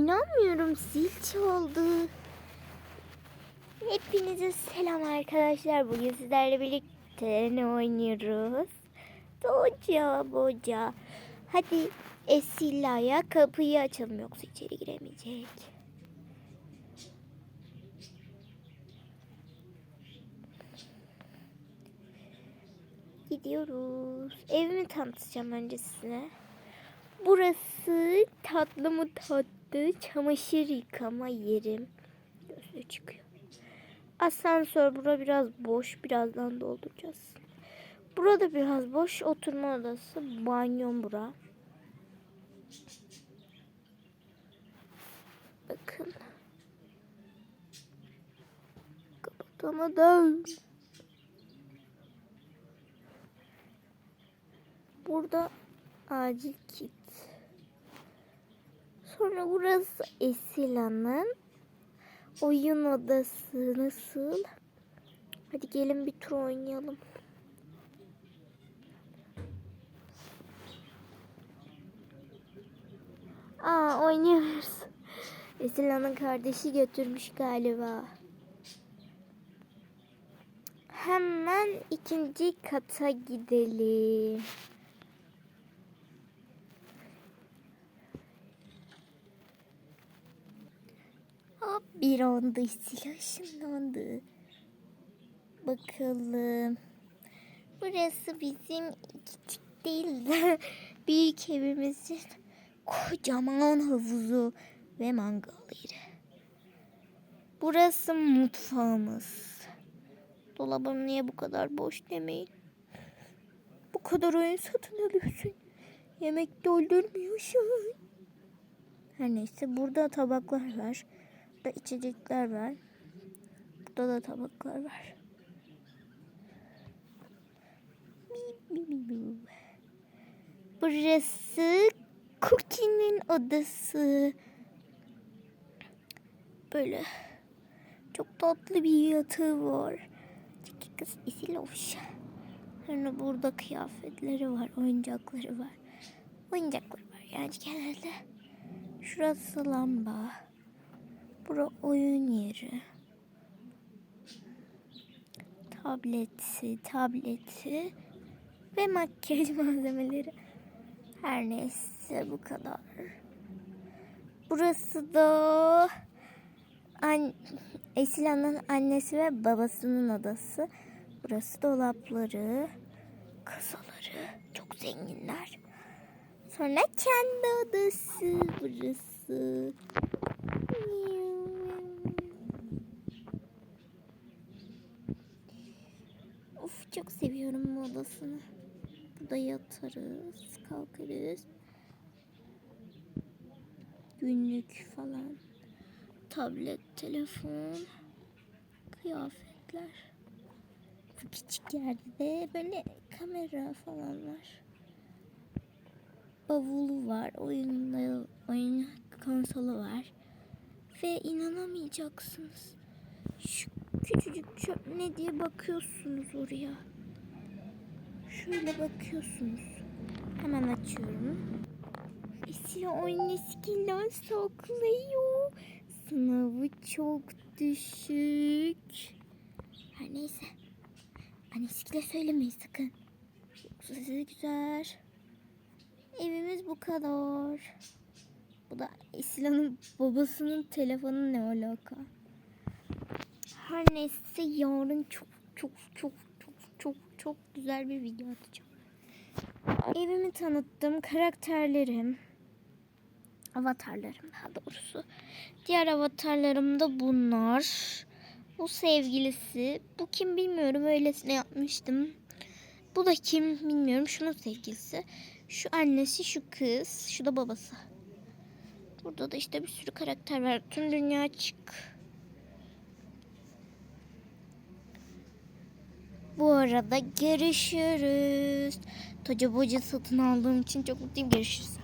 İnanmıyorum zil çaldı. Hepinize selam arkadaşlar. Bugün sizlerle birlikte ne oynuyoruz? Doca boca. Hadi Esilla'ya kapıyı açalım yoksa içeri giremeyecek. Gidiyoruz. Evimi tanıtacağım önce size. Burası tatlı mı tatlı çamaşır yıkama yerim. Gözü çıkıyor. Asansör bura biraz boş. Birazdan dolduracağız. Burada biraz boş. Oturma odası. Banyo bura. Bakın. Kapatamadım. Burada acil kit. Sonra burası Esila'nın oyun odası. Nasıl? Hadi gelin bir tur oynayalım. Aa oynayamıyoruz. Esila'nın kardeşi götürmüş galiba. Hemen ikinci kata gidelim. Bir anda silah ışınlandı. Bakalım. Burası bizim küçük değil de büyük evimizin kocaman havuzu ve mangal yeri. Burası mutfağımız. Dolabım niye bu kadar boş demeyin. Bu kadar oyun satın alıyorsun. Yemek doldurmuyorsun. Her neyse burada tabaklar var. Burada içecekler var. Burada da tabaklar var. Burası Cookie'nin odası. Böyle çok tatlı bir yatağı var. Çekil kız isiloş. Sonra burada kıyafetleri var, oyuncakları var. Oyuncakları var yani genelde. Şurası lamba. Bura oyun yeri. Tableti, tableti ve makyaj malzemeleri. Her neyse bu kadar. Burası da an Esila'nın annesi ve babasının odası. Burası dolapları, kasaları. Çok zenginler. Sonra kendi odası burası. Of çok seviyorum bu odasını. Burada yatarız, kalkarız. Günlük falan. Tablet, telefon, kıyafetler. Bu küçük yerde de böyle kamera falan var. Bavulu var, oyunda oyun konsolu var. Ve inanamayacaksınız. Şu küçücük çöp ne diye bakıyorsunuz oraya. Şöyle bakıyorsunuz. Hemen açıyorum. Esila annesiyle saklıyor. Sınavı çok düşük. Her neyse. Annesiyle söylemeyin sakın. Yoksa sizi güzel. Evimiz bu kadar. Bu da Esila'nın babasının telefonu ne alaka? Her neyse yarın çok çok çok çok çok çok güzel bir video atacağım. Evimi tanıttım, karakterlerim, avatarlarım daha doğrusu. Diğer avatarlarım da bunlar. Bu sevgilisi, bu kim bilmiyorum öylesine yapmıştım. Bu da kim bilmiyorum, şunun sevgilisi. Şu annesi, şu kız, şu da babası. Burada da işte bir sürü karakter var. Tüm dünya açık. Bu arada görüşürüz. Toca boca satın aldığım için çok mutluyum. Görüşürüz.